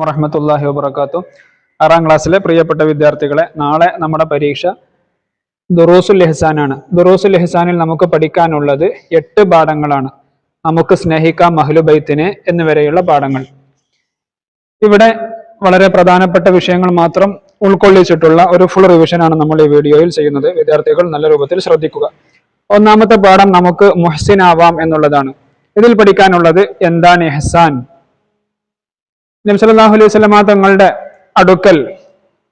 വറഹമത്തല്ലാഹി വബർക്കാത്തു ആറാം ക്ലാസ്സിലെ പ്രിയപ്പെട്ട വിദ്യാർത്ഥികളെ നാളെ നമ്മുടെ പരീക്ഷ ദുറൂസുൽ ഇഹ്സാനാണ്. ദുറൂസുൽ ലഹസാനിൽ നമുക്ക് പഠിക്കാനുള്ളത് എട്ട് പാഠങ്ങളാണ്. നമുക്ക് സ്നേഹിക്കാം മഹ്ലുബൈത്തിനെ എന്നിവരെയുള്ള പാഠങ്ങൾ. ഇവിടെ വളരെ പ്രധാനപ്പെട്ട വിഷയങ്ങൾ മാത്രം ഉൾക്കൊള്ളിച്ചിട്ടുള്ള ഒരു ഫുൾ റിവിഷനാണ് നമ്മൾ ഈ വീഡിയോയിൽ ചെയ്യുന്നത്. വിദ്യാർത്ഥികൾ നല്ല രൂപത്തിൽ ശ്രദ്ധിക്കുക. ഒന്നാമത്തെ പാഠം നമുക്ക് മുഹ്സിൻ ആവാം എന്നുള്ളതാണ്. ഇതിൽ പഠിക്കാനുള്ളത് എന്താണ് ഇഹ്സാൻ? നബ്സലാഹു അലൈഹി സ്വലമ തങ്ങളുടെ അടുക്കൽ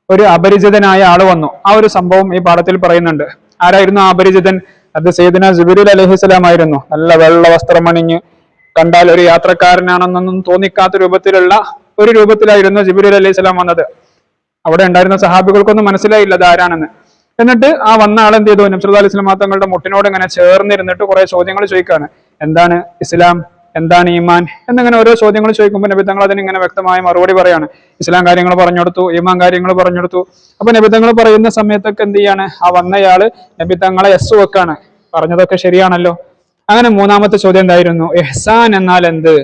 ഒരു അപരിചിതനായ ആൾ വന്നു. ആ ഒരു സംഭവം ഈ പാഠത്തിൽ പറയുന്നുണ്ട്. ആരായിരുന്നു ആ അപരിചിതൻ? അത് സയ്യിദ്ന ജുബിരുൽ അലഹിസ്സലാം ആയിരുന്നു. നല്ല വെള്ള വസ്ത്രം അണിഞ്ഞ് കണ്ടാൽ ഒരു യാത്രക്കാരനാണെന്നൊന്നും തോന്നിക്കാത്ത രൂപത്തിലുള്ള ഒരു രൂപത്തിലായിരുന്നു ജിബിരിൽ അലൈഹി സ്വലാം വന്നത്. അവിടെ ഉണ്ടായിരുന്ന സഹാബികൾക്കൊന്നും മനസ്സിലായില്ല അത് ആരാണെന്ന്. എന്നിട്ട് ആ വന്ന ആൾ എന്ത് ചെയ്തു? നബ്സല്ലാ അലൈഹി സ്വലാം തങ്ങളുടെ മുട്ടിനോട് ഇങ്ങനെ ചേർന്നിരുന്നിട്ട് കുറെ ചോദ്യങ്ങൾ ചോദിക്കാണ്. എന്താണ് ഇസ്ലാം? എന്താണ് ഈമാൻ? എന്നിങ്ങനെ ഓരോ ചോദ്യങ്ങൾ ചോദിക്കുമ്പോൾ നബി തങ്ങൾ അതിന് ഇങ്ങനെ വ്യക്തമായ മറുപടി പറയാണ്. ഇസ്ലാം കാര്യങ്ങൾ പറഞ്ഞെടുത്തു ഈമാൻ കാര്യങ്ങൾ പറഞ്ഞെടുത്തു അപ്പൊ നബി തങ്ങൾ പറയുന്ന സമയത്തൊക്കെ എന്ത് ചെയ്യാണ്? ആ വന്നയാൾ നബി തങ്ങളെ എസ് വെക്കാണ്. പറഞ്ഞതൊക്കെ ശരിയാണല്ലോ. അങ്ങനെ മൂന്നാമത്തെ ചോദ്യം എന്തായിരുന്നു? എഹ്സാൻ എന്നാൽ എന്ത്?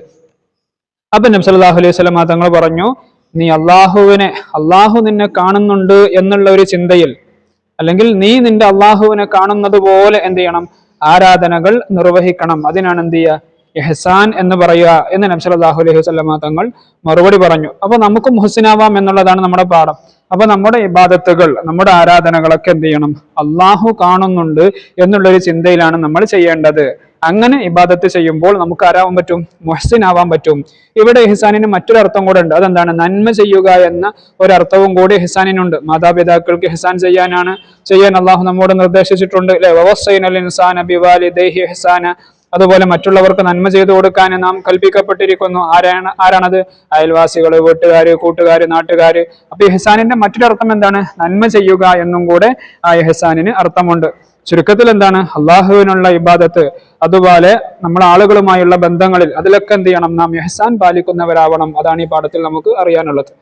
അപ്പൊ നബി സല്ലല്ലാഹു അലൈഹി വസല്ലം തങ്ങൾ പറഞ്ഞു നീ അള്ളാഹുവിനെ അള്ളാഹു നിന്നെ കാണുന്നുണ്ട് എന്നുള്ള ഒരു ചിന്തയിൽ അല്ലെങ്കിൽ നീ നിന്റെ അള്ളാഹുവിനെ കാണുന്നത് പോലെ എന്ത് ചെയ്യണം? ആരാധനകൾ നിർവഹിക്കണം. അതിനാണ് എന്ത് ചെയ്യുക? ഇഹ്സാൻ എന്ന് പറയുക എന്ന് നബി സല്ലല്ലാഹു അലൈഹി വസല്ലമ തങ്ങൾ മറുപടി പറഞ്ഞു. അപ്പൊ നമുക്ക് മുഹസിനാവാം എന്നുള്ളതാണ് നമ്മുടെ പാഠം. അപ്പൊ നമ്മുടെ ഇബാദത്തുകൾ നമ്മുടെ ആരാധനകളൊക്കെ എന്ത് ചെയ്യണം? അള്ളാഹു കാണുന്നുണ്ട് എന്നുള്ളൊരു ചിന്തയിലാണ് നമ്മൾ ചെയ്യേണ്ടത്. അങ്ങനെ ഇബാദത്ത് ചെയ്യുമ്പോൾ നമുക്ക് ആരാവാൻ പറ്റും? മുഹസിൻ ആവാൻ പറ്റും. ഇവിടെ ഇഹ്സാനിന് മറ്റൊരു അർത്ഥം കൂടെ ഉണ്ട്. അതെന്താണ്? നന്മ ചെയ്യുക എന്ന ഒരർത്ഥവും കൂടി ഇഹ്സാനിനുണ്ട്. മാതാപിതാക്കൾക്ക് ഇഹ്സാൻ ചെയ്യാനാണ്. ചെയ്യാൻ അള്ളാഹു നമ്മോട് നിർദ്ദേശിച്ചിട്ടുണ്ട്. അതുപോലെ മറ്റുള്ളവർക്ക് നന്മ ചെയ്തു കൊടുക്കാൻ നാം കൽപ്പിക്കപ്പെട്ടിരിക്കുന്നു. ആരാണ് ആരാണത്? അയൽവാസികൾ വീട്ടുകാർ കൂട്ടുകാർ നാട്ടുകാർ അപ്പൊ ഇഹ്സാനിന്റെ മറ്റൊരർത്ഥം എന്താണ്? നന്മ ചെയ്യുക എന്നും കൂടെ ആ ഇഹ്സാനിന് അർത്ഥമുണ്ട്. ചുരുക്കത്തിൽ എന്താണ്? അള്ളാഹുവിനുള്ള ഇബാദത്ത്. അതുപോലെ നമ്മൾ ആളുകളുമായുള്ള ബന്ധങ്ങളിൽ അതിലൊക്കെ എന്ത് ചെയ്യണം? നാം യഹസാൻ പാലിക്കുന്നവരാവണം. അതാണ് ഈ പാഠത്തിൽ നമുക്ക് അറിയാനുള്ളത്.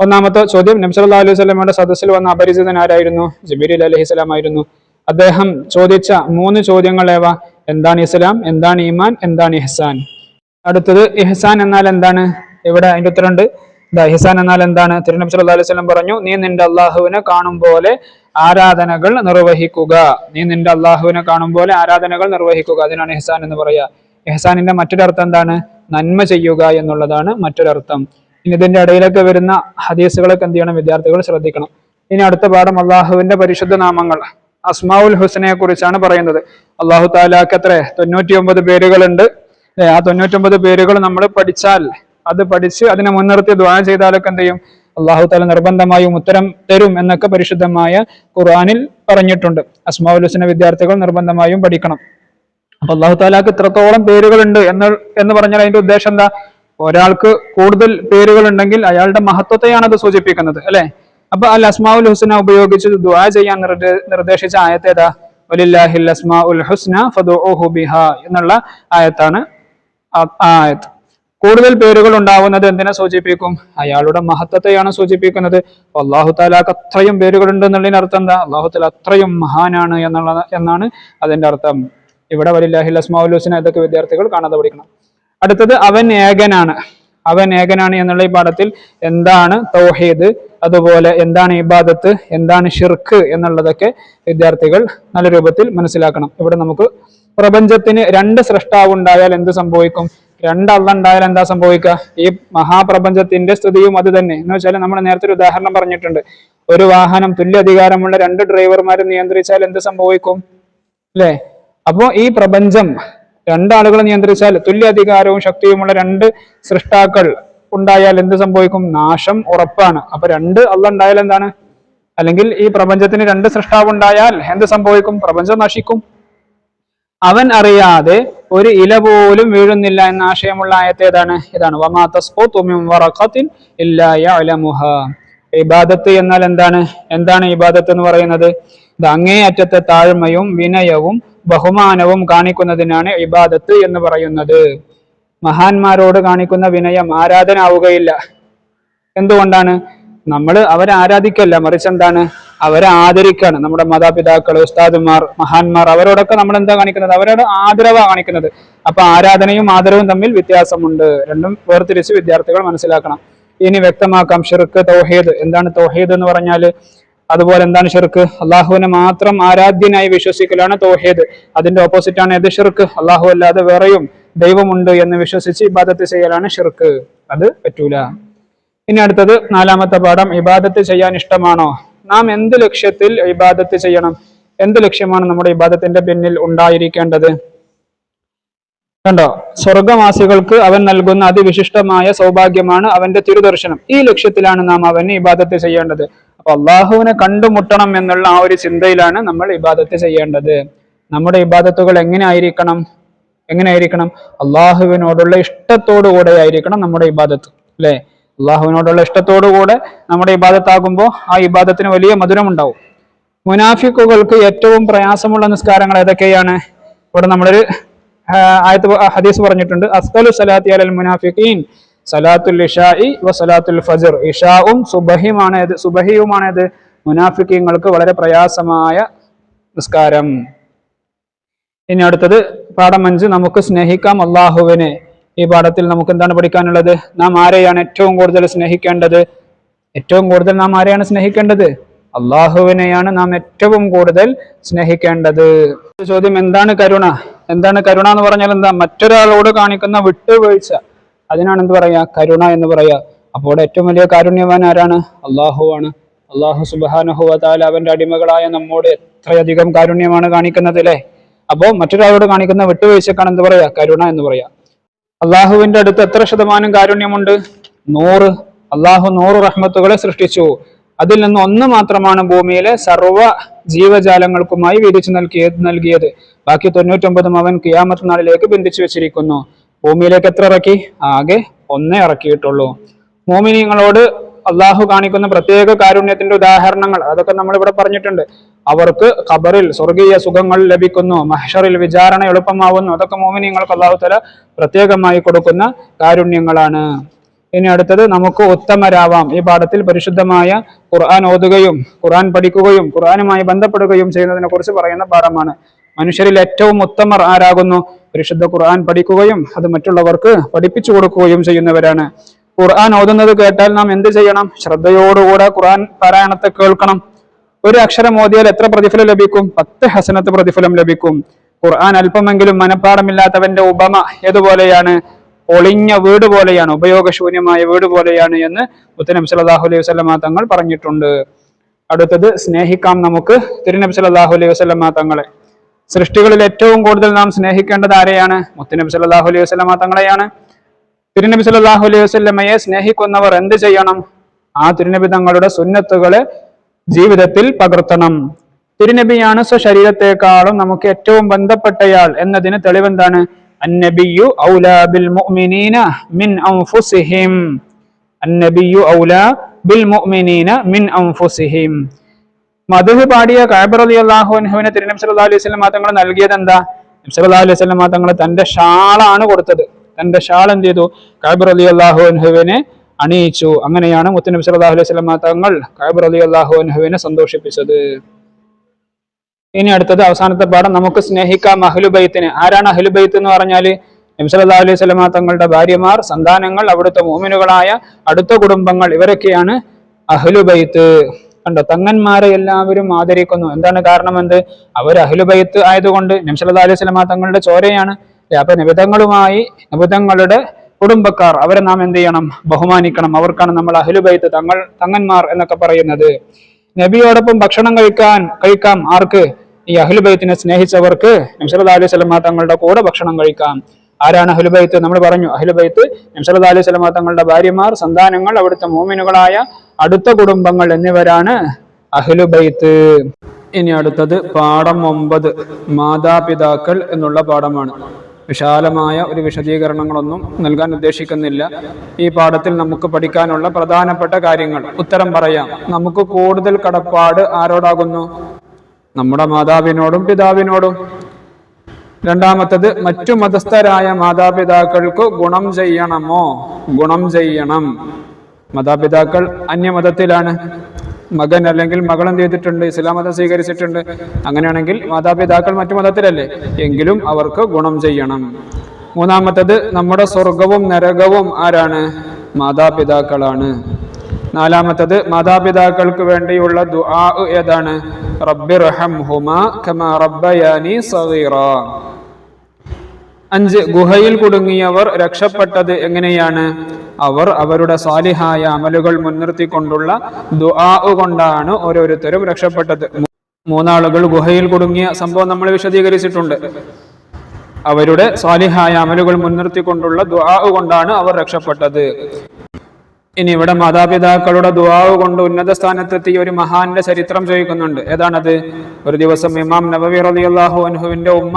ഒന്നാമത്തെ ചോദ്യം. നബ്സല്ലാ അലൈഹി സ്വലമയുടെ സദസ്സിൽ വന്ന അപരിചിതനാരായിരുന്നു ജബീർ അലഹി സ്വലാം ആയിരുന്നു അദ്ദേഹം ചോദിച്ച മൂന്ന് ചോദ്യങ്ങൾ ഏവ? എന്താണ് ഇസ്ലാം? എന്താണ് ഈമാൻ? എന്താണ് ഇഹ്സാൻ? അടുത്തത് ഇഹ്സാൻ എന്നാൽ എന്താണ്? ഇവിടെ അതിന്റെ ഉത്തരണ്ട് ഇതാ ഇഹ്സാൻ എന്നാൽ എന്താണ്? തിരുനബി സല്ലല്ലാഹു അലൈഹി വസല്ലം പറഞ്ഞു നീ നിന്റെ അള്ളാഹുവിനെ കാണും പോലെ ആരാധനകൾ നിർവഹിക്കുക. നീ നിന്റെ അള്ളാഹുവിനെ കാണും പോലെ ആരാധനകൾ നിർവഹിക്കുക. അതിനാണ് ഇഹ്സാൻ എന്ന് പറയുക. ഇഹ്സാനിന്റെ മറ്റൊരർത്ഥം എന്താണ്? നന്മ ചെയ്യുക എന്നുള്ളതാണ് മറ്റൊരർത്ഥം ഇനി ഇതിന്റെ ഇടയിലൊക്കെ വരുന്ന ഹദീസുകളൊക്കെ എന്ത് ചെയ്യണം? വിദ്യാർത്ഥികൾ ശ്രദ്ധിക്കണം. ഇനി അടുത്ത പാഠം അള്ളാഹുവിന്റെ പരിശുദ്ധ നാമങ്ങൾ. അസ്മാഉൽ ഹുസനെ കുറിച്ചാണ് പറയുന്നത്. അള്ളാഹു താലാക്ക് എത്ര? തൊണ്ണൂറ്റി ഒമ്പത് പേരുകളുണ്ട് ആ തൊണ്ണൂറ്റി ഒമ്പത് പേരുകൾ നമ്മൾ പഠിച്ചാൽ അത് പഠിച്ച് അതിനെ മുൻനിർത്തി ദ്വാ ചെയ്താലൊക്കെ എന്ത് ചെയ്യും? അള്ളാഹു താല നിർബന്ധമായും ഉത്തരം തരും എന്നൊക്കെ പരിശുദ്ധമായ ഖുർആാനിൽ പറഞ്ഞിട്ടുണ്ട്. അസ്മാവുൽ ഹുസന വിദ്യാർത്ഥികൾ നിർബന്ധമായും പഠിക്കണം. അപ്പൊ അള്ളാഹു താലാക്ക് ഇത്രത്തോളം പേരുകളുണ്ട് എന്ന് എന്ന് പറഞ്ഞാൽ അതിന്റെ ഉദ്ദേശം എന്താ? ഒരാൾക്ക് കൂടുതൽ പേരുകൾ ഉണ്ടെങ്കിൽ അയാളുടെ മഹത്വത്തെയാണ് അത് സൂചിപ്പിക്കുന്നത് അല്ലെ? അപ്പൊ അൽ അസ്മാഉൽ ഹുസ്ന ഉപയോഗിച്ച് ദുആ ചെയ്യാൻ നിർദ്ദേശിച്ച ആയത്ത് ഏതാ? വലില്ലാഹിൽ അസ്മാഉൽ ഹുസ്ന ഫദുഉഹു ബിഹാ എന്നുള്ള ആയത്താണ് ആയത്ത്. കൂടുതൽ പേരുകൾ ഉണ്ടാവുന്നത് എന്തിനെ സൂചിപ്പിക്കും? അയാളുടെ മഹത്വത്തെയാണ് സൂചിപ്പിക്കുന്നത്. അള്ളാഹു താലാക്ക് അത്രയും പേരുകളുണ്ട് എന്നുള്ളതിന് അർത്ഥം എന്താ? അള്ളാഹു താല അത്രയും മഹാനാണ് എന്നുള്ള എന്നാണ് അതിന്റെ അർത്ഥം. ഇവിടെ വലില്ലാഹിൽ അസ്മാഉൽ ഹുസ്ന ഇതൊക്കെ വിദ്യാർത്ഥികൾ കാണാതെ പഠിക്കണം. അടുത്തത് അവൻ ഏകനാണ്. അവൻ ഏകനാണ് എന്നുള്ള ഈ പാഠത്തിൽ എന്താണ് തൗഹീദ് അതുപോലെ എന്താണ് ഇബാദത്ത് എന്താണ് ഷിർക്ക് എന്നുള്ളതൊക്കെ വിദ്യാർത്ഥികൾ നല്ല രൂപത്തിൽ മനസ്സിലാക്കണം. ഇവിടെ നമുക്ക് പ്രപഞ്ചത്തിന് രണ്ട് സൃഷ്ടാവ് ഉണ്ടായാൽ എന്ത് സംഭവിക്കും? രണ്ട് അള്ള ഉണ്ടായാൽ എന്താ സംഭവിക്കുക? ഈ മഹാപ്രപഞ്ചത്തിന്റെ സ്ഥിതിയും അത് തന്നെ. എന്ന് വെച്ചാൽ നമ്മൾ നേരത്തെ ഒരു ഉദാഹരണം പറഞ്ഞിട്ടുണ്ട്. ഒരു വാഹനം തുല്യ അധികാരമുള്ള രണ്ട് ഡ്രൈവർമാരെ നിയന്ത്രിച്ചാൽ എന്ത് സംഭവിക്കും? അല്ലേ? അപ്പോ ഈ പ്രപഞ്ചം രണ്ടാളുകൾ നിയന്ത്രിച്ചാൽ തുല്യ അധികാരവും ശക്തിയുമുള്ള രണ്ട് സൃഷ്ടാക്കൾ ഉണ്ടായാൽ എന്ത് സംഭവിക്കും? നാശം ഉറപ്പാണ്. അപ്പൊ രണ്ട് അല്ല ഉണ്ടായാൽ എന്താണ്? അല്ലെങ്കിൽ ഈ പ്രപഞ്ചത്തിന് രണ്ട് സൃഷ്ടാവ് ഉണ്ടായാൽ എന്ത് സംഭവിക്കും? പ്രപഞ്ചം നശിക്കും. അവൻ അറിയാതെ ഒരു ഇല പോലും വീഴുന്നില്ല എന്ന ആശയമുള്ള ആയത്ത് ഏതാണ്? ഇതാണ്. ഇബാദത്ത് എന്നാൽ എന്താണ്? എന്താണ് ഇബാദത്ത് എന്ന് പറയുന്നത്? അങ്ങേയറ്റത്തെ താഴ്മയും വിനയവും ബഹുമാനവും കാണിക്കുന്നതിനാണ് ഇബാദത്ത് എന്ന് പറയുന്നത്. മഹാന്മാരോട് കാണിക്കുന്ന വിനയം ആരാധനാവുകയില്ല. എന്തുകൊണ്ടാണ്? നമ്മൾ അവരെ ആരാധിക്കല്ല മറിച്ച് എന്താണ്? അവരെ ആദരിക്കാണ്. നമ്മുടെ മാതാപിതാക്കൾ ഉസ്താദുമാർ മഹാന്മാർ അവരോടൊക്കെ നമ്മൾ എന്താ കാണിക്കുന്നത്? അവരോട് ആദരവാ കാണിക്കുന്നത്. അപ്പൊ ആരാധനയും ആദരവും തമ്മിൽ വ്യത്യാസമുണ്ട്. രണ്ടും വേർതിരിച്ച് വിദ്യാർത്ഥികൾ മനസ്സിലാക്കണം. ഇനി വ്യക്തമാക്കാം ഷിർക്ക് തൗഹീദ്. എന്താണ് തൗഹീദ് എന്ന് പറഞ്ഞാൽ? അതുപോലെ എന്താണ് ഷിർക്ക്? അള്ളാഹുവിനെ മാത്രം ആരാധ്യനായി വിശ്വസിക്കലാണ് തോഹേദ്. അതിന്റെ ഓപ്പോസിറ്റ് ആണ് ഏത് ഷിർക്ക്? അള്ളാഹു അല്ലാതെ വേറെയും ദൈവമുണ്ട് എന്ന് വിശ്വസിച്ച് ഇബാദത്ത് ചെയ്യലാണ് ഷിർക്ക്. അത് പറ്റൂല. ഇനി അടുത്തത് നാലാമത്തെ പാഠം ഇബാദത്ത് ചെയ്യാൻ ഇഷ്ടമാണോ? നാം എന്ത് ലക്ഷ്യത്തിൽ ഇബാദത്ത് ചെയ്യണം? എന്ത് ലക്ഷ്യമാണ് നമ്മുടെ ഇബാദത്തിന്റെ പിന്നിൽ ഉണ്ടായിരിക്കേണ്ടത്? കണ്ടോ? സ്വർഗവാസികൾക്ക് അവൻ നൽകുന്ന അതിവിശിഷ്ടമായ സൗഭാഗ്യമാണ് അവന്റെ തിരുദർശനം. ഈ ലക്ഷ്യത്തിലാണ് നാം അവന് ഇബാദത്ത് ചെയ്യേണ്ടത്. അപ്പൊ അള്ളാഹുവിനെ കണ്ടുമുട്ടണം എന്നുള്ള ആ ഒരു ചിന്തയിലാണ് നമ്മൾ ഇബാദത്ത് ചെയ്യേണ്ടത്. നമ്മുടെ ഇബാദത്തുകൾ എങ്ങനെ ആയിരിക്കണം എങ്ങനെ ആയിരിക്കണം അള്ളാഹുവിനോടുള്ള ഇഷ്ടത്തോടു കൂടെ ആയിരിക്കണം നമ്മുടെ ഇബാദത്ത് അല്ലെ? അള്ളാഹുവിനോടുള്ള ഇഷ്ടത്തോടു കൂടെ നമ്മുടെ ഇബാദത്താകുമ്പോൾ ആ ഇബാദത്തിന് വലിയ മധുരം ഉണ്ടാവും മുനാഫിക്കുകൾക്ക് ഏറ്റവും പ്രയാസമുള്ള നിസ്കാരങ്ങൾ ഏതൊക്കെയാണ്? ഇവിടെ നമ്മളൊരു ആയത്ത് ഹദീസ് പറഞ്ഞിട്ടുണ്ട്. അസ്കലു സലാത്തി അലൽ മുനാഫിഖീൻ. സലാത്തുൽ ഇഷായി വ സലാത്തുൽ ഫജർ. ഇഷാവും സുബഹിയുമാണ് ഏത് സുബഹിയുമാണ് ഏത് മുനാഫിക്കീങ്ങൾക്ക് വളരെ പ്രയാസമായ നിസ്കാരം. ഇനി അടുത്തത് പാഠം അഞ്ച് നമുക്ക് സ്നേഹിക്കാം അള്ളാഹുവിനെ. ഈ പാഠത്തിൽ നമുക്ക് എന്താണ് പഠിക്കാനുള്ളത്? നാം ആരെയാണ് ഏറ്റവും കൂടുതൽ സ്നേഹിക്കേണ്ടത്? ഏറ്റവും കൂടുതൽ നാം ആരെയാണ് സ്നേഹിക്കേണ്ടത്? അള്ളാഹുവിനെയാണ് നാം ഏറ്റവും കൂടുതൽ സ്നേഹിക്കേണ്ടത്. ചോദ്യം എന്താണ് കരുണ? എന്താണ് കരുണ എന്ന് പറഞ്ഞാൽ എന്താ? മറ്റൊരാളോട് കാണിക്കുന്ന വിട്ടുവീഴ്ച. അതിനാണ് എന്ത് പറയാ? കരുണ എന്ന് പറയാ. അപ്പോൾ ഏറ്റവും വലിയ കാരുണ്യവാൻ ആരാണ്? അള്ളാഹു ആണ്. അള്ളാഹു സുബാനഹുവതാല അവന്റെ അടിമകളായ നമ്മോട് എത്രയധികം കാരുണ്യമാണ് കാണിക്കുന്നത് അല്ലേ അപ്പോൾ മറ്റൊരാളോട് കാണിക്കുന്ന വിട്ടുവീഴ്ചക്കാണ് എന്ത് പറയാ? കരുണ എന്ന് പറയാ. അള്ളാഹുവിന്റെ അടുത്ത് എത്ര ശതമാനം കാരുണ്യമുണ്ട്? നൂറ്. അള്ളാഹു നൂറ് റഹ്മത്തുകളെ സൃഷ്ടിച്ചു. അതിൽ നിന്ന് ഒന്ന് മാത്രമാണ് ഭൂമിയിലെ സർവ ജീവജാലങ്ങൾക്കുമായി വിരിച്ചു നൽകിയത് നൽകിയത്. ബാക്കി തൊണ്ണൂറ്റൊമ്പതും അവൻ കിയാമത്ത് നാളിലേക്ക് ബന്ധിച്ചു വെച്ചിരിക്കുന്നു. ഭൂമിയിലേക്ക് എത്ര ഇറക്കി? ആകെ ഒന്നേ ഇറക്കിയിട്ടുള്ളൂ. മോമിനിയങ്ങളോട് അള്ളാഹു കാണിക്കുന്ന പ്രത്യേക കാരുണ്യത്തിന്റെ ഉദാഹരണങ്ങൾ അതൊക്കെ നമ്മൾ ഇവിടെ പറഞ്ഞിട്ടുണ്ട്. അവർക്ക് ഖബറിൽ സ്വർഗീയ സുഖങ്ങൾ ലഭിക്കുന്നു മഹഷറിൽ വിചാരണ എളുപ്പമാവുന്നു. അതൊക്കെ മോമിനിയങ്ങൾക്ക് അള്ളാഹു തല പ്രത്യേകമായി കൊടുക്കുന്ന കാരുണ്യങ്ങളാണ്. ഇനി അടുത്തത് നമുക്ക് ഉത്തമരാവാം. ഈ പാഠത്തിൽ പരിശുദ്ധമായ ഖുർആൻ ഓതുകയും ഖുർആൻ പഠിക്കുകയും ഖുർആനുമായി ബന്ധപ്പെടുകയും ചെയ്യുന്നതിനെ കുറിച്ച് പറയുന്ന പാഠമാണ്. മനുഷ്യരിൽ ഏറ്റവും ഉത്തമർ ആരാകുന്നു? പരിശുദ്ധ ഖുർആൻ പഠിക്കുകയും അത് മറ്റുള്ളവർക്ക് പഠിപ്പിച്ചു കൊടുക്കുകയും ചെയ്യുന്നവരാണ്. ഖുർആൻ ഓതുന്നത് കേട്ടാൽ നാം എന്ത് ചെയ്യണം? ശ്രദ്ധയോടുകൂടെ ഖുർആൻ പാരായണത്തെ കേൾക്കണം. ഒരു അക്ഷരം ഓതിയാൽ എത്ര പ്രതിഫലം ലഭിക്കും? പത്ത് ഹസനത്ത് പ്രതിഫലം ലഭിക്കും. ഖുർആൻ അല്പമെങ്കിലും മനഃപ്പാടമില്ലാത്തവന്റെ ഉപമ ഏതുപോലെയാണ്? ഒളിഞ്ഞ വീട് പോലെയാണ് ഉപയോഗശൂന്യമായ വീട് പോലെയാണ് എന്ന് മുത്തനബി സലാഹു അലൈഹി വസ്ലമാ തങ്ങൾ പറഞ്ഞിട്ടുണ്ട്. അടുത്തത് സ്നേഹിക്കാം നമുക്ക് തിരുനബി സലാഹു അലൈഹി വസ്ലമാ തങ്ങളെ. സൃഷ്ടികളിൽ ഏറ്റവും കൂടുതൽ നാം സ്നേഹിക്കേണ്ടത് ആരെയാണ്? മുത്തുനബി സല്ലാഹു അലൈഹി വസ്ലമ തങ്ങളെയാണ്. തിരുനബി സല്ലല്ലാഹു അലൈഹി വസ്ലമയെ സ്നേഹിക്കുന്നവർ എന്ത് ചെയ്യണം? ആ തിരുനബി തങ്ങളുടെ സുന്നത്തുകളെ ജീവിതത്തിൽ പകർത്തണം. തിരുനബിയാണ് സ്വശരീരത്തെക്കാളും നമുക്ക് ഏറ്റവും ബന്ധപ്പെട്ടയാൾ എന്നതിന് തെളിവെന്താണ്? അന്നബിയു ഔലാ ബിൽ മുഅ്മിനീന മിൻ അൻഫുസിഹിം. മുഅ്മിനീന മിൻ അൻഫുസിഹിം. മധുഹ് പാടിയ കാബർ അലി അള്ളാഹു അൻഹുവിനെ തിരുനബി സല്ലല്ലാഹു അലൈഹി സ്വലം തങ്ങൾ നൽകിയത് എന്താ സല്ലല്ലാഹു അലൈഹി സ്വലം തങ്ങൾ തന്റെ ഷാളാണ് കൊടുത്തത്. തന്റെ ഷാൾ എന്ത് ചെയ്തു? കാബർ അലി അള്ളാഹു അൻഹുവിനെ അണിയിച്ചു. അങ്ങനെയാണ് മുത്തനബി സല്ലല്ലാഹു അലൈഹി സ്വലം തങ്ങൾ കാബർ അലി അള്ളാഹു അൻഹുവിനെ സന്തോഷിപ്പിച്ചത്. ഇനി അടുത്തത് അവസാനത്തെ പാഠം. നമുക്ക് സ്നേഹിക്കാം അഹ്ലുബൈത്തിന് ആരാണ് അഹ്ലുബൈത്ത് എന്ന് പറഞ്ഞാൽ നബി സല്ലല്ലാഹു അലൈഹി വസല്ലം തങ്ങളുടെ ഭാര്യമാർ സന്താനങ്ങൾ അവിടുത്തെ മോമിനുകളായ അടുത്ത കുടുംബങ്ങൾ. ഇവരൊക്കെയാണ് അഹ്ലുബൈത്ത് കണ്ടോ? തങ്ങന്മാരെ എല്ലാവരും ആദരിക്കുന്നു. എന്താണ് കാരണം എന്ത്? അവർ അഹ്ലുബൈത്ത് ആയതുകൊണ്ട് നബി സല്ലല്ലാഹു അലൈഹി വസല്ലം തങ്ങളുടെ ചോരയാണ്? അപ്പൊ നിബിതങ്ങളുമായി നിബിതങ്ങളുടെ കുടുംബക്കാർ അവരെ നാം എന്ത് ചെയ്യണം? ബഹുമാനിക്കണം. അവർക്കാണ് നമ്മൾ അഹ്ലുബൈത്ത് തങ്ങൾ തങ്ങന്മാർ എന്നൊക്കെ പറയുന്നത്. നബിയോടൊപ്പം ഭക്ഷണം കഴിക്കാൻ കഴിക്കാം ആർക്ക്? ഈ അഹ്ലുബൈത്തിനെ സ്നേഹിച്ചവർക്ക് നബ്സല്ലാ അലൈഹി സ്വലമ തങ്ങളുടെ കൂടെ ഭക്ഷണം കഴിക്കാം. ആരാണ് അഹ്ലുബൈത്ത് നമ്മൾ പറഞ്ഞു അഹ്ലുബൈത്ത് നബ്സല്ലാ അലൈഹി സ്വലമ തങ്ങളുടെ ഭാര്യമാർ സന്താനങ്ങൾ അവിടുത്തെ മോമിനുകളായ അടുത്ത കുടുംബങ്ങൾ എന്നിവരാണ് അഹ്ലുബൈത്ത് ഇനി അടുത്തത് പാഠം ഒമ്പത് മാതാപിതാക്കൾ എന്നുള്ള പാഠമാണ്. വിശാലമായ ഒരു വിശദീകരണങ്ങളൊന്നും നൽകാൻ ഉദ്ദേശിക്കുന്നില്ല. ഈ പാഠത്തിൽ നമുക്ക് പഠിക്കാനുള്ള പ്രധാനപ്പെട്ട കാര്യങ്ങൾ. ഉത്തരം പറയാം. നമുക്ക് കൂടുതൽ കടപ്പാട് ആരോടാകുന്നു? നമ്മുടെ മാതാവിനോടും പിതാവിനോടും. രണ്ടാമത്തത് മറ്റു മതസ്ഥരായ മാതാപിതാക്കൾക്ക് ഗുണം ചെയ്യണമോ? ഗുണം ചെയ്യണം. മാതാപിതാക്കൾ അന്യമതത്തിലാണ്. മകൻ അല്ലെങ്കിൽ മകൾ എന്ത് ചെയ്തിട്ടുണ്ട്? ഇസ്ലാം മതം സ്വീകരിച്ചിട്ടുണ്ട്. അങ്ങനെയാണെങ്കിൽ മാതാപിതാക്കൾ മറ്റു മതത്തിലല്ലേ? എങ്കിലും അവർക്ക് ഗുണം ചെയ്യണം. മൂന്നാമത്തത് നമ്മുടെ സ്വർഗവും നരകവും ആരാണ്? മാതാപിതാക്കളാണ്. നാലാമത്തത് മാതാപിതാക്കൾക്ക് വേണ്ടിയുള്ള ദുആ ഏതാണ്? റബ്ബി റഹംഹുമാ കമാ റബ്ബയാനി സഗീറ. അഞ്ച് ഗുഹയിൽ കുടുങ്ങിയവർ രക്ഷപ്പെട്ടത് എങ്ങനെയാണ്? അവർ അവരുടെ സാലിഹായ അമലുകൾ മുൻനിർത്തിക്കൊണ്ടുള്ള ദുആ കൊണ്ടാണ് ഓരോരുത്തരും രക്ഷപ്പെട്ടത്. മൂന്നാളുകൾ ഗുഹയിൽ കുടുങ്ങിയ സംഭവം നമ്മൾ വിശദീകരിച്ചിട്ടുണ്ട്. അവരുടെ സാലിഹായ അമലുകൾ മുൻനിർത്തിക്കൊണ്ടുള്ള ദുആ കൊണ്ടാണ് അവർ രക്ഷപ്പെട്ടത്. ഇനി ഇവിടെ മാതാപിതാക്കളുടെ ദുവാവ് കൊണ്ട് ഉന്നത സ്ഥാനത്തെത്തിയ ഒരു മഹാന്റെ ചരിത്രം ചോദിക്കുന്നുണ്ട്. ഏതാണത്? ഒരു ദിവസം ഇമാം നബവി റലി അള്ളാഹു അൻഹുവിന്റെ ഉമ്മ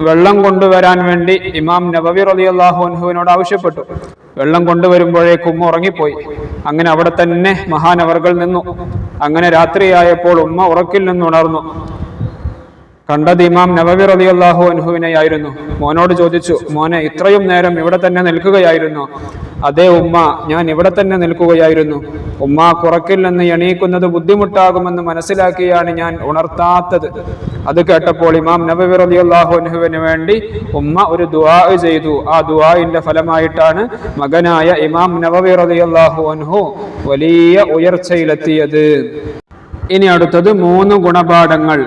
വെള്ളം കൊണ്ടുവരാൻ വേണ്ടി ഇമാം നബവി റലി അള്ളാഹു അൻഹുവിനോട് ആവശ്യപ്പെട്ടു. വെള്ളം കൊണ്ടുവരുമ്പോഴേക്കും ഉമ്മ ഉറങ്ങിപ്പോയി. അങ്ങനെ അവിടെ തന്നെ മഹാനവർകൾ നിന്നു. അങ്ങനെ രാത്രിയായപ്പോൾ ഉമ്മ ഉറക്കിൽ നിന്ന് ഉണർന്നു കണ്ടത് ഇമാം നബവി അള്ളാഹു അനുഹുവിനെയായിരുന്നു മോനോട് ചോദിച്ചു മോനെ ഇത്രയും നേരം ഇവിടെ തന്നെ നിൽക്കുകയായിരുന്നു. അതേ ഉമ്മ ഞാൻ ഇവിടെ തന്നെ നിൽക്കുകയായിരുന്നു. ഉമ്മ കുറക്കിൽ നിന്ന് എണീക്കുന്നത് ബുദ്ധിമുട്ടാകുമെന്ന് മനസ്സിലാക്കിയാണ് ഞാൻ ഉണർത്താത്തത്. അത് കേട്ടപ്പോൾ ഇമാം നബവി അള്ളാഹു അനുഹുവിന് വേണ്ടി ഉമ്മ ഒരു ദുആ ചെയ്തു. ആ ദുആഇന്റെ ഫലമായിട്ടാണ് മകനായ ഇമാം നബവി അള്ളാഹു അൻഹു വലിയ ഉയർച്ചയിലെത്തിയത്. ഇനി അടുത്തത് മൂന്ന് ഗുണപാഠങ്ങൾ.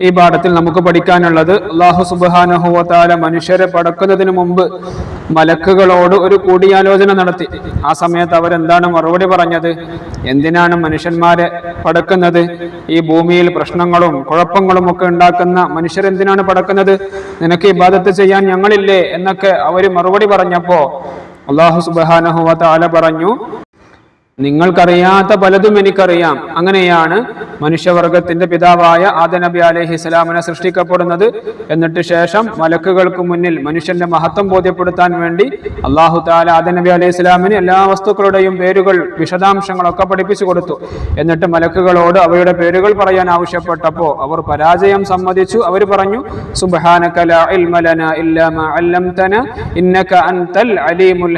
ഈ പാഠത്തിൽ നമുക്ക് പഠിക്കാനുള്ളത് അള്ളാഹു സുബാനഹുവത്താല മനുഷ്യരെ പടക്കുന്നതിന് മുമ്പ് മലക്കുകളോട് ഒരു കൂടിയാലോചന നടത്തി. ആ സമയത്ത് അവരെന്താണ് മറുപടി പറഞ്ഞത്? എന്തിനാണ് മനുഷ്യന്മാരെ പടക്കുന്നത്? ഈ ഭൂമിയിൽ പ്രശ്നങ്ങളും കുഴപ്പങ്ങളും ഒക്കെ ഉണ്ടാക്കുന്ന മനുഷ്യരെന്തിനാണ് പടക്കുന്നത്? നിനക്ക് ഇബാദത്ത് ചെയ്യാൻ ഞങ്ങളില്ലേ എന്നൊക്കെ അവർ മറുപടി പറഞ്ഞപ്പോ അള്ളാഹു സുബാനഹുവത്താല പറഞ്ഞു നിങ്ങൾക്കറിയാത്ത പലതും എനിക്കറിയാം. അങ്ങനെയാണ് മനുഷ്യവർഗത്തിന്റെ പിതാവായ ആദ നബി അലഹി ഇസ്ലാമിനെ സൃഷ്ടിക്കപ്പെടുന്നത്. എന്നിട്ട് ശേഷം മലക്കുകൾക്ക് മുന്നിൽ മനുഷ്യന്റെ മഹത്വം ബോധ്യപ്പെടുത്താൻ വേണ്ടി അള്ളാഹു താല ആദ നബി അലൈഹി ഇസ്ലാമിന് എല്ലാ വസ്തുക്കളുടെയും പേരുകൾ വിശദാംശങ്ങളൊക്കെ പഠിപ്പിച്ചു കൊടുത്തു. എന്നിട്ട് മലക്കുകളോട് അവയുടെ പേരുകൾ പറയാൻ ആവശ്യപ്പെട്ടപ്പോൾ അവർ പരാജയം സമ്മതിച്ചു. അവർ പറഞ്ഞു സുബ്ഹാനക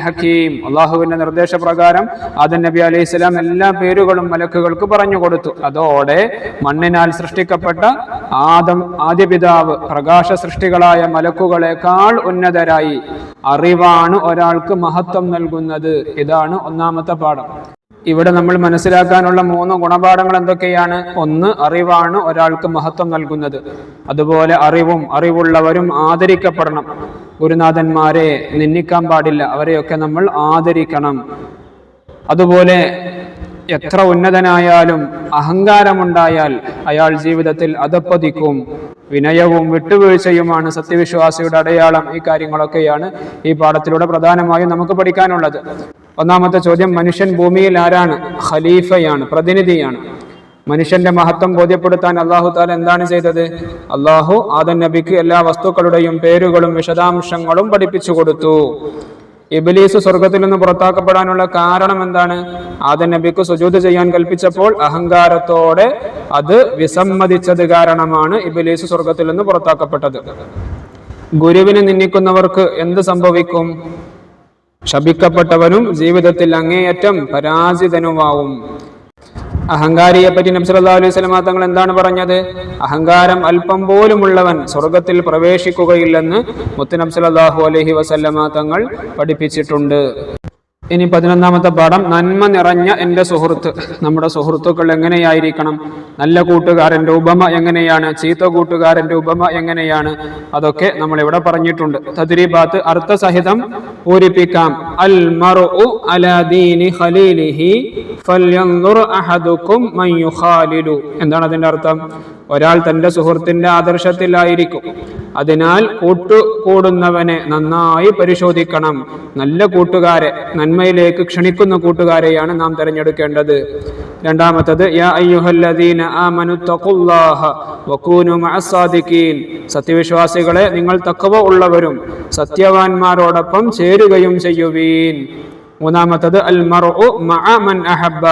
ഹക്കീം. അള്ളാഹുവിന്റെ നിർദ്ദേശപ്രകാരം ആദൻ നബി അലൈഹി സ്വലാം എല്ലാ പേരുകളും മലക്കുകൾക്ക് പറഞ്ഞു കൊടുത്തു. അതോടെ മണ്ണിനാൽ സൃഷ്ടിക്കപ്പെട്ട ആദം ആദ്യ പിതാവ് പ്രകാശ സൃഷ്ടികളായ മലക്കുകളെക്കാൾ ഉന്നതരായി. അറിവാണ് ഒരാൾക്ക് മഹത്വം നൽകുന്നത്. ഇതാണ് ഒന്നാമത്തെ പാഠം. ഇവിടെ നമ്മൾ മനസ്സിലാക്കാനുള്ള മൂന്ന് ഗുണപാഠങ്ങൾ എന്തൊക്കെയാണ്? ഒന്ന് അറിവാണ് ഒരാൾക്ക് മഹത്വം നൽകുന്നത്. അതുപോലെ അറിവും അറിവുള്ളവരും ആദരിക്കപ്പെടണം. ഗുരുനാഥന്മാരെ നിന്ദിക്കാൻ പാടില്ല. അവരെയൊക്കെ നമ്മൾ ആദരിക്കണം. അതുപോലെ എത്ര ഉന്നതനായാലും അഹങ്കാരമുണ്ടായാൽ അയാൾ ജീവിതത്തിൽ അധപ്പതിക്കും വിനയവും വിട്ടുവീഴ്ചയുമാണ് സത്യവിശ്വാസിയുടെ അടയാളം. ഈ കാര്യങ്ങളൊക്കെയാണ് ഈ പാഠത്തിലൂടെ പ്രധാനമായും നമുക്ക് പഠിക്കാനുള്ളത്. ഒന്നാമത്തെ ചോദ്യം മനുഷ്യൻ ഭൂമിയിൽ ആരാണ്? ഖലീഫയാണ് പ്രതിനിധിയാണ്. മനുഷ്യന്റെ മഹത്വം ബോധ്യപ്പെടുത്താൻ അള്ളാഹു താല എന്താണ് ചെയ്തത്? അള്ളാഹു ആദൻ നബിക്ക് എല്ലാ വസ്തുക്കളുടെയും പേരുകളും വിശദാംശങ്ങളും പഠിപ്പിച്ചു കൊടുത്തു. ഇബിലീസ് സ്വർഗത്തിൽ നിന്ന് പുറത്താക്കപ്പെടാനുള്ള കാരണം എന്താണ്? ആദ്യ നബിക്ക് സുജൂത് ചെയ്യാൻ കൽപ്പിച്ചപ്പോൾ അഹങ്കാരത്തോടെ അത് വിസമ്മതിച്ചത് കാരണമാണ് ഇബിലീസ് സ്വർഗത്തിൽ നിന്ന് പുറത്താക്കപ്പെട്ടത്. ഗുരുവിനെ നിന്ദിക്കുന്നവർക്ക് എന്ത് സംഭവിക്കും? ശപിക്കപ്പെട്ടവനും ജീവിതത്തിൽ അങ്ങേയറ്റം പരാജിതനുമാവും. അഹങ്കാരിയെ പറ്റി നബ്സല്ലാ അലൈഹി സ്വലമാ തങ്ങൾ എന്താണ് പറഞ്ഞത്? അഹങ്കാരം അല്പം പോലുമുള്ളവൻ സ്വർഗത്തിൽ പ്രവേശിക്കുകയില്ലെന്ന് മുത്തുനബ്സലാഹു അലഹി വസല്ലമ തങ്ങൾ പഠിപ്പിച്ചിട്ടുണ്ട്. ഇനി പതിനൊന്നാമത്തെ പാഠം നന്മ നിറഞ്ഞ എന്റെ സുഹൃത്ത്. നമ്മുടെ സുഹൃത്തുക്കൾ എങ്ങനെയായിരിക്കണം? നല്ല കൂട്ടുകാരന്റെ ഉപമ എങ്ങനെയാണ്? ചീത്ത കൂട്ടുകാരന്റെ ഉപമ എങ്ങനെയാണ്? അതൊക്കെ നമ്മൾ ഇവിടെ പറഞ്ഞിട്ടുണ്ട്. തദ്രീബാത്ത് അർത്ഥസഹിതം പൂരിപ്പിക്കാം. അൽ മർഉ അലാദീനി ഖലീലിഹി മൻ എന്താണ് അതിന്റെ അർത്ഥം? ഒരാൾ തന്റെ സുഹൃത്തിന്റെ ആദർശത്തിലായിരിക്കും. അതിനാൽ കൂട്ടുകൂടുന്നവനെ നന്നായി പരിശോധിക്കണം. നല്ല കൂട്ടുകാരെ നന്മയിലേക്ക് ക്ഷണിക്കുന്ന കൂട്ടുകാരെയാണ് നാം തിരഞ്ഞെടുക്കേണ്ടത്. രണ്ടാമത്തത് സത്യവിശ്വാസികളെ നിങ്ങൾ തക്കവ ഉള്ളവരും സത്യവാന്മാരോടൊപ്പം ചേരുകയും ചെയ്യുവീൻ. മൂന്നാമത്തത് അൽ അഹബ്ബ.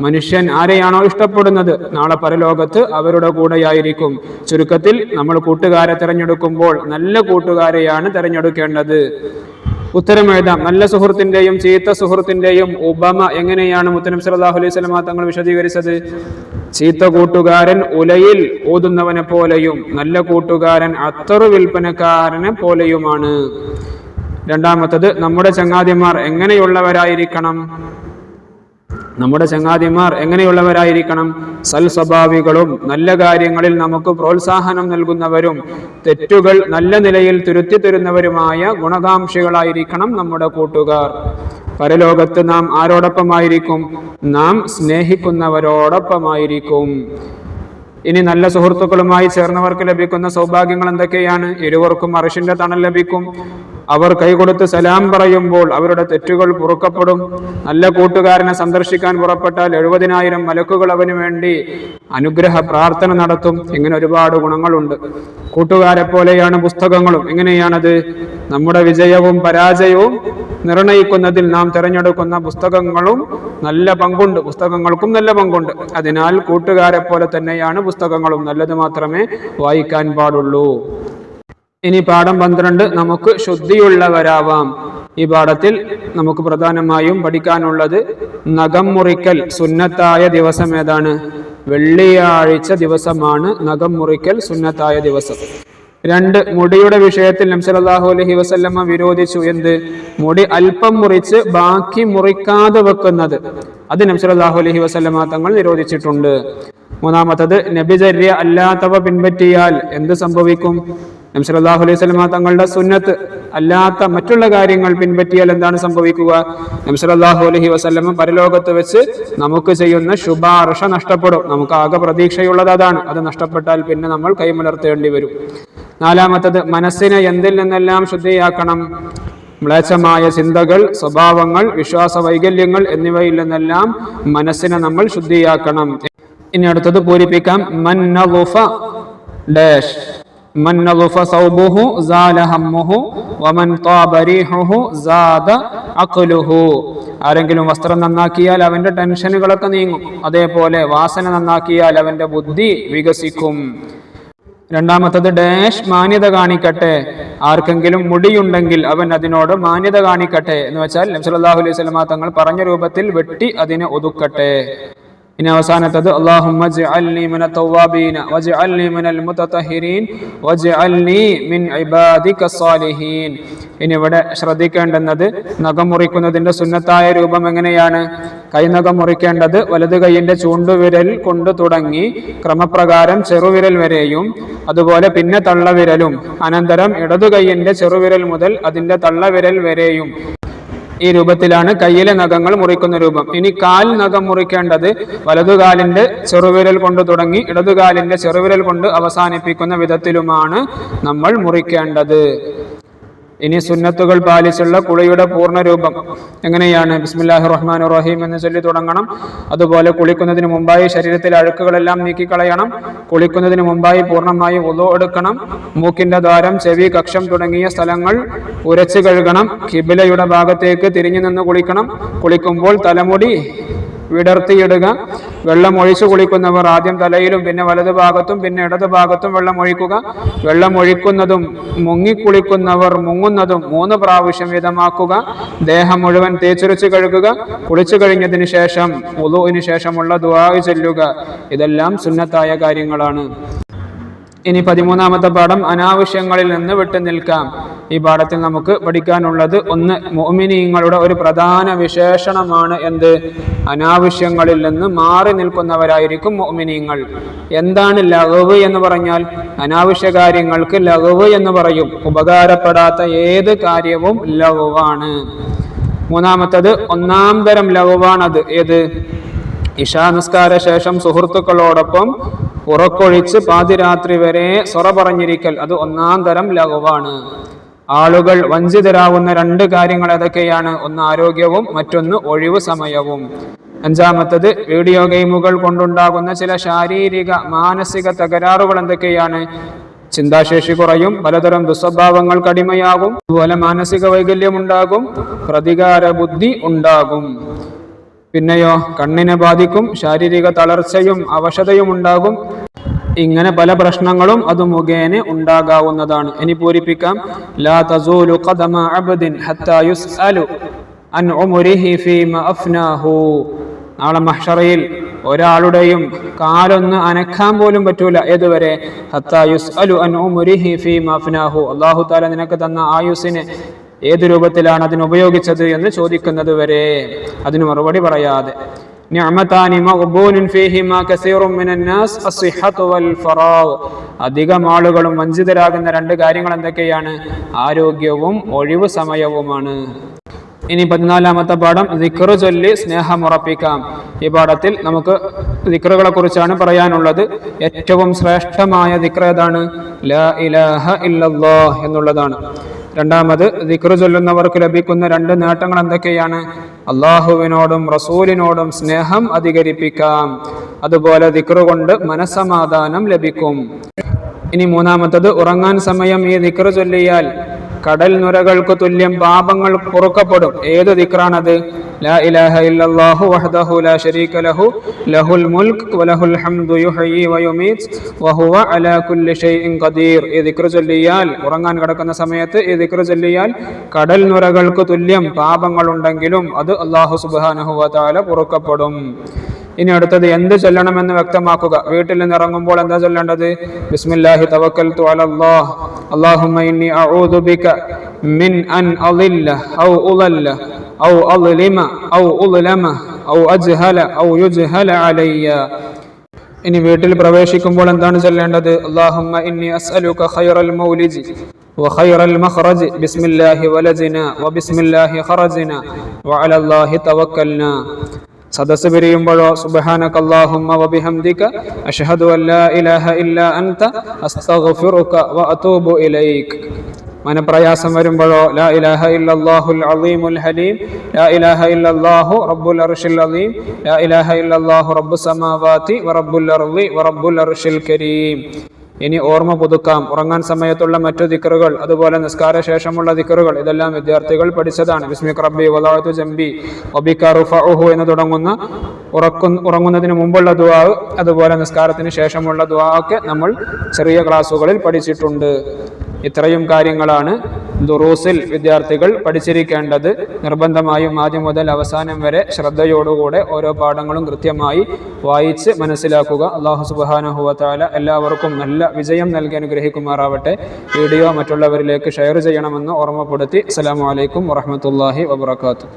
മനുഷ്യൻ ആരെയാണോ ഇഷ്ടപ്പെടുന്നത് നാളെ പരലോകത്ത് അവരുടെ കൂടെയായിരിക്കും. ചുരുക്കത്തിൽ നമ്മൾ കൂട്ടുകാരെ തിരഞ്ഞെടുക്കുമ്പോൾ നല്ല കൂട്ടുകാരെയാണ് തിരഞ്ഞെടുക്കേണ്ടത്. ഉത്തരം എഴുതാം. നല്ല സുഹൃത്തിന്റെയും ചീത്ത സുഹൃത്തിന്റെയും ഉപമ എങ്ങനെയാണ്? മുത്തനം സല്ലല്ലാഹു അലൈഹി വസല്ലമ തങ്ങൾ വിശദീകരിച്ചത്. ചീത്ത കൂട്ടുകാരൻ ഉലയിൽ ഓതുന്നവനെ പോലെയും നല്ല കൂട്ടുകാരൻ അത്തറു വിൽപ്പനക്കാരനെ പോലെയുമാണ്. രണ്ടാമത്തത് നമ്മുടെ ചങ്ങാതിമാർ എങ്ങനെയുള്ളവരായിരിക്കണം? നമ്മുടെ ചങ്ങാതിമാർ എങ്ങനെയുള്ളവരായിരിക്കണം? സൽ സ്വഭാവികളും നല്ല കാര്യങ്ങളിൽ നമുക്ക് പ്രോത്സാഹനം നൽകുന്നവരും തെറ്റുകൾ നല്ല നിലയിൽ തിരുത്തി തരുന്നവരുമായ ഗുണകാംക്ഷികളായിരിക്കണം നമ്മുടെ കൂട്ടുകാർ. പരലോകത്ത് നാം ആരോടൊപ്പമായിരിക്കും? നാം സ്നേഹിക്കുന്നവരോടൊപ്പമായിരിക്കും. ഇനി നല്ല സുഹൃത്തുക്കളുമായി ചേർന്നവർക്ക് ലഭിക്കുന്ന സൗഭാഗ്യങ്ങൾ എന്തൊക്കെയാണ്? ഇരുവർക്കും അറിഷിന്റെ തണൽ ലഭിക്കും. അവർ കൈകൊടുത്ത് സലാം പറയുമ്പോൾ അവരുടെ തെറ്റുകൾ പൊറുക്കപ്പെടും. നല്ല കൂട്ടുകാരനെ സന്ദർശിക്കാൻ പുറപ്പെട്ടാൽ എഴുപതിനായിരം മലക്കുകൾ അവന് വേണ്ടി അനുഗ്രഹ പ്രാർത്ഥന നടത്തും. ഇങ്ങനെ ഒരുപാട് ഗുണങ്ങളുണ്ട്. കൂട്ടുകാരെ പോലെയാണ് പുസ്തകങ്ങളും. എങ്ങനെയാണത്? നമ്മുടെ വിജയവും പരാജയവും നിർണയിക്കുന്നതിൽ നാം തിരഞ്ഞെടുക്കുന്ന പുസ്തകങ്ങളും നല്ല പങ്കുണ്ട്. പുസ്തകങ്ങൾക്കും നല്ല പങ്കുണ്ട്. അതിനാൽ കൂട്ടുകാരെ പോലെ തന്നെയാണ് പുസ്തകങ്ങളും. നല്ലത് മാത്രമേ വായിക്കാൻ പാടുള്ളൂ. ഇനി പാഠം പന്ത്രണ്ട് നമുക്ക് ശുദ്ധിയുള്ളവരാവാം. ഈ പാഠത്തിൽ നമുക്ക് പ്രധാനമായും പഠിക്കാനുള്ളത് നഖം മുറിക്കൽ സുന്നത്തായ ദിവസം ഏതാണ്? വെള്ളിയാഴ്ച ദിവസമാണ് നഖം മുറിക്കൽ സുന്നത്തായ ദിവസം. രണ്ട് മുടിയുടെ വിഷയത്തിൽ നംസലാഹു അലഹി വസല്ലമ്മ വിരോധിച്ചു. എന്ത്? മുടി അല്പം മുറിച്ച് ബാക്കി മുറിക്കാതെ വെക്കുന്നത്. അത് നംസലാഹു അലഹി വസല്ലമ്മ തങ്ങൾ നിരോധിച്ചിട്ടുണ്ട്. മൂന്നാമത്തത് നബിചര്യ അല്ലാത്തവ പിൻപറ്റിയാൽ എന്ത് സംഭവിക്കും? നംസലാഹു അലൈഹി സ്വലമ തങ്ങളുടെ സുന്നത്ത് അല്ലാത്ത മറ്റുള്ള കാര്യങ്ങൾ പിൻപറ്റിയാൽ എന്താണ് സംഭവിക്കുക? നംസലാഹു അലഹി വസ്ലമ പരലോകത്ത് വെച്ച് നമുക്ക് ചെയ്യുന്ന ശുപാർശ നഷ്ടപ്പെടും. നമുക്ക് ആകെ പ്രതീക്ഷയുള്ളത് അതാണ്. അത് നഷ്ടപ്പെട്ടാൽ പിന്നെ നമ്മൾ കൈമലർത്തേണ്ടി വരും. നാലാമത്തത് മനസ്സിനെ എന്തിൽ നിന്നെല്ലാം ശുദ്ധിയാക്കണം? മ്ലേച്ഛമായ ചിന്തകൾ സ്വഭാവങ്ങൾ വിശ്വാസ വൈകല്യങ്ങൾ എന്നിവയിൽ നിന്നെല്ലാം മനസ്സിനെ നമ്മൾ ശുദ്ധിയാക്കണം. ഇനി അടുത്തത് പൂരിപ്പിക്കാം. മന്നവുഫ ഡാഷ്. من نظف ثوبه زال همه ومن طاب ريحه زاد عقله ആരെങ്കിലും വസ്ത്രം നന്നാക്കിയാൽ അവന്റെ ടെൻഷനുകളൊക്കെ നീങ്ങും അതേപോലെ വാസന നന്നാക്കിയാൽ അവന്റെ ബുദ്ധി വികസിക്കും രണ്ടാമത്തത് ഡാഷ് മാന്യത കാണിക്കട്ടെ ആർക്കെങ്കിലും മുടിയുണ്ടെങ്കിൽ അവൻ അതിനോട് മാന്യത കാണിക്കട്ടെ എന്ന് വെച്ചാൽ നബ്സല്ലാഹു അലൈഹി സ്വലമാ തങ്ങൾ പറഞ്ഞ രൂപത്തിൽ വെട്ടി അതിനെ ഒതുക്കട്ടെ ഇനി അവസാനത്തത് ഇനിവിടെ ശ്രദ്ധിക്കേണ്ടുന്നത് നഖം മുറിക്കുന്നതിന്റെ സുന്നത്തായ രൂപം എങ്ങനെയാണ്? കൈനഖം മുറിക്കേണ്ടത് വലത് കൈയിന്റെ ചൂണ്ടുവിരൽ കൊണ്ട് തുടങ്ങി ക്രമപ്രകാരം ചെറുവിരൽ വരെയും അതുപോലെ പിന്നെ തള്ളവിരലും അനന്തരം ഇടതു കൈയിന്റെ ചെറുവിരൽ മുതൽ അതിന്റെ തള്ളവിരൽ വരെയും. ഈ രൂപത്തിലാണ് കയ്യിലെ നഖങ്ങൾ മുറിക്കുന്ന രൂപം. ഇനി കാൽ നഖം മുറിക്കേണ്ടത് വലതുകാലിന്റെ ചെറുവിരൽ കൊണ്ട് തുടങ്ങി ഇടതുകാലിന്റെ ചെറുവിരൽ കൊണ്ട് അവസാനിപ്പിക്കുന്ന വിധത്തിലുമാണ് നമ്മൾ മുറിക്കേണ്ടത്. ഇനി സുന്നത്തുകൾ പാലിച്ചുള്ള കുളിയുടെ പൂർണരൂപം എങ്ങനെയാണ്? ബിസ്മില്ലാഹി റഹ്മാൻ റഹീം എന്ന് ചൊല്ലി തുടങ്ങണം. അതുപോലെ കുളിക്കുന്നതിന് മുമ്പായി ശരീരത്തിലെ അഴുക്കുകളെല്ലാം നീക്കിക്കളയണം. കുളിക്കുന്നതിന് മുമ്പായി പൂർണമായി ഉതോ എടുക്കണം. മൂക്കിന്റെ ദ്വാരം ചെവി കക്ഷം തുടങ്ങിയ സ്ഥലങ്ങൾ ഉരച്ചു കഴുകണം. കിബിലയുടെ ഭാഗത്തേക്ക് തിരിഞ്ഞു നിന്ന് കുളിക്കണം. കുളിക്കുമ്പോൾ തലമുടി വിടർത്തിയിടുക. വെള്ളം ഒഴിച്ചു കുളിക്കുന്നവർ ആദ്യം തലയിലും പിന്നെ വലതു ഭാഗത്തും പിന്നെ ഇടതു ഭാഗത്തും വെള്ളം ഒഴിക്കുക. വെള്ളം ഒഴിക്കുന്നതും മുങ്ങിക്കുളിക്കുന്നവർ മുങ്ങുന്നതും മൂന്ന് പ്രാവശ്യം വീതമാക്കുക ദേഹം മുഴുവൻ തേച്ചുരച്ച് കഴുകുക. കുളിച്ചു കഴിഞ്ഞതിന് ശേഷം ഉളുവിന് ശേഷമുള്ള ദുവാ ചൊല്ലുക. ഇതെല്ലാം സുന്നത്തായ കാര്യങ്ങളാണ്. ഇനി പതിമൂന്നാമത്തെ പാഠം അനാവശ്യങ്ങളിൽ നിന്ന് വിട്ടു നിൽക്കാം. ഈ പാഠത്തിൽ നമുക്ക് പഠിക്കാനുള്ളത് ഒന്ന് മോമിനിയങ്ങളുടെ ഒരു പ്രധാന വിശേഷണമാണ് എന്ത്? അനാവശ്യങ്ങളിൽ നിന്ന് മാറി നിൽക്കുന്നവരായിരിക്കും മോമിനിയങ്ങൾ. എന്താണ് ലഘവ് എന്ന് പറഞ്ഞാൽ? അനാവശ്യ കാര്യങ്ങൾക്ക് ലഘവ് എന്ന് പറയും. ഉപകാരപ്പെടാത്ത ഏത് കാര്യവും ലഘുവാണ് മൂന്നാമത്തത് ഒന്നാം തരം ലഘുവാണത് ഏത്? ഇഷാ നിസ്കാര ശേഷം സുഹൃത്തുക്കളോടൊപ്പം ഉറക്കൊഴിച്ച് പാതിരാത്രി വരെ സൊറ പറഞ്ഞിരിക്കൽ അത് ഒന്നാം തരം ലഘുവാണ്. ആളുകൾ വഞ്ചിതരാകുന്ന രണ്ട് കാര്യങ്ങൾ ഏതൊക്കെയാണ്? ഒന്ന് ആരോഗ്യവും മറ്റൊന്ന് ഒഴിവു സമയവും. അഞ്ചാമത്തത് വീഡിയോ ഗെയിമുകൾ കൊണ്ടുണ്ടാകുന്ന ചില ശാരീരിക മാനസിക തകരാറുകൾ എന്തൊക്കെയാണ്? ചിന്താശേഷി കുറയും പലതരം ദുസ്വഭാവങ്ങൾ അടിമയാകും അതുപോലെ മാനസിക വൈകല്യം ഉണ്ടാകും പ്രതികാര ബുദ്ധി ഉണ്ടാകും. പിന്നെയോ കണ്ണിനെ ബാധിക്കും ശാരീരിക തളർച്ചയും അവശതയും ഉണ്ടാകും. ഇങ്ങനെ പല പ്രശ്നങ്ങളും അത് മുഖേന ഉണ്ടാകാവുന്നതാണ്. ഇനി പൂരിപ്പിക്കാം. ലാ തസൂലു ഖദമ അബ്ദിൻ ഹത്താ അൻ അഫ്നാഹു നാളെ മഹ്ഷറയിൽ ഒരാളുടെയും കാലൊന്ന് അനക്കാൻ പോലും പറ്റൂല. ഏതുവരെ? ഹത്താ യുസ്അലു അൻ ഉംരിഹി ഫീമ അഫ്നാഹു അല്ലാഹു തആല നിനക്ക് തന്ന ആയുസ്സിനെ ഏത് രൂപത്തിലാണ് അതിന് ഉപയോഗിച്ചത് എന്ന് ചോദിക്കുന്നത് വരെ അതിന് മറുപടി പറയാതെ. അധികം ആളുകളും വഞ്ചിതരാകുന്ന രണ്ട് കാര്യങ്ങൾ എന്തൊക്കെയാണ്? ആരോഗ്യവും ഒഴിവ് സമയവുമാണ്. ഇനി പതിനാലാമത്തെ പാഠം ദിക്റ് ചൊല്ലി സ്നേഹമുറപ്പിക്കാം ഈ പാഠത്തിൽ നമുക്ക് ദിക്റുകളെ കുറിച്ചാണ് പറയാനുള്ളത്. ഏറ്റവും ശ്രേഷ്ഠമായ ദിക്ര ഏതാണ്? ലാ ഇലാഹ എന്നുള്ളതാണ്. രണ്ടാമത് ദിക്റ് ചൊല്ലുന്നവർക്ക് ലഭിക്കുന്ന രണ്ട് നേട്ടങ്ങൾ എന്തൊക്കെയാണ്? അള്ളാഹുവിനോടും റസൂലിനോടും സ്നേഹം അധികരിപ്പിക്കാം. അതുപോലെ ദിക്റ് കൊണ്ട് മനസ്സമാധാനം ലഭിക്കും. ഇനി മൂന്നാമത്തത് ഉറങ്ങാൻ സമയം ഈ ദിക്റ് ചൊല്ലിയാൽ കടൽ നുരകൾക്ക് തുല്യം പാപങ്ങൾ പൊറുക്കപ്പെടും. ഏത് ദിക്റാണത്? ലാ ഇലാഹ ഇല്ലല്ലാഹു വഹ്ദഹു ലാ ശരീക ലഹു. ലഹുൽ മുൽക് വലഹുൽ ഹംദു വയുമീത് വഹുവ അലാ ഷൈഇൻ ഖദീർ. ഈ ഉറങ്ങാൻ കിടക്കുന്ന സമയത്ത് ഈ ദിക്ർ ചൊല്ലിയാൽ കടൽ നുരകൾക്ക് തുല്യം പാപങ്ങൾ ഉണ്ടെങ്കിലും അത് അള്ളാഹു സുബ്ഹാനഹു പൊറുക്കപ്പെടും. ഇനി അടുത്തത് എന്ത് ചൊല്ലണമെന്ന് വ്യക്തമാക്കുക വീട്ടിൽ നിന്ന് ഇറങ്ങുമ്പോൾ എന്താ ചൊല്ലേണ്ടത് ബിസ്മില്ലാഹി തവക്കൽതു അലല്ലാഹ് അല്ലാഹുമ്മ ഇന്നി അഊദു ബിക മിൻ അൻ അളില്ല ഔ ഉളല്ല ഔ അളിമ ഔ ഉളലമ ഔ അജ്ഹല ഔ യുജ്ഹല അലയ്യ ഇനി വീട്ടിൽ പ്രവേശിക്കുമ്പോൾ എന്താണ് ചൊല്ലേണ്ടത് അല്ലാഹുമ്മ ഇന്നി അസ്അലുക ഖൈറൽ മൗലിജി وخير المخرج بسم الله ولجنا وبسم الله خرجنا وعلى الله توكلنا സദസ് പിരിയുമ്പോഴോ സുബ്ഹാനക അല്ലാഹുമ്മ വബിഹംദിക അഷ്ഹദു അല്ലാ ഇലാഹ ഇല്ലാ അൻത അസ്തഗ്ഫിറുക വഅതൂബു ഇലൈക്. മനപ്രയാസം വരുമ്പോഴോ ലാ ഇലാഹ ഇല്ലല്ലാഹുൽ അളീമുൽ ഹലീം ലാ ഇലാഹ ഇല്ലല്ലാഹു റബ്ബുൽ അർഷിൽ അലീം ലാ ഇലാഹ ഇല്ലല്ലാഹു റബ്ബുസ് സമാവാതി വറബ്ബുൽ അർളി വറബ്ബുൽ അർഷിൽ കരീം. ഇനി ഓർമ്മ പുതുക്കാം. ഉറങ്ങാൻ സമയത്തുള്ള മറ്റു ദിക്കറുകൾ അതുപോലെ നിസ്കാര ശേഷമുള്ള ദിക്കറുകൾ ഇതെല്ലാം വിദ്യാർത്ഥികൾ പഠിച്ചതാണ്. ജംബി എന്ന് തുടങ്ങുന്ന ഉറക്കുന്ന ഉറങ്ങുന്നതിന് മുമ്പുള്ള ദുവാവ് അതുപോലെ നിസ്കാരത്തിന് ശേഷമുള്ള ദുആ ഒക്കെ നമ്മൾ ചെറിയ ക്ലാസ്സുകളിൽ പഠിച്ചിട്ടുണ്ട്. ഇത്രയും കാര്യങ്ങളാണ് ദുറൂസിൽ വിദ്യാർത്ഥികൾ പഠിച്ചിരിക്കേണ്ടത്. നിർബന്ധമായും ആദ്യം മുതൽ അവസാനം വരെ ശ്രദ്ധയോടുകൂടെ ഓരോ പാഠങ്ങളും കൃത്യമായി വായിച്ച് മനസ്സിലാക്കുക. അള്ളാഹു സുബാനഹുവത്താല എല്ലാവർക്കും നല്ല വിജയം നൽകി അനുഗ്രഹിക്കുമാറാവട്ടെ. വീഡിയോ മറ്റുള്ളവരിലേക്ക് ഷെയർ ചെയ്യണമെന്ന് ഓർമ്മപ്പെടുത്തി. അസ്സാം വലൈക്കും വറഹമത്തല്ലാഹി വബർക്കാത്തു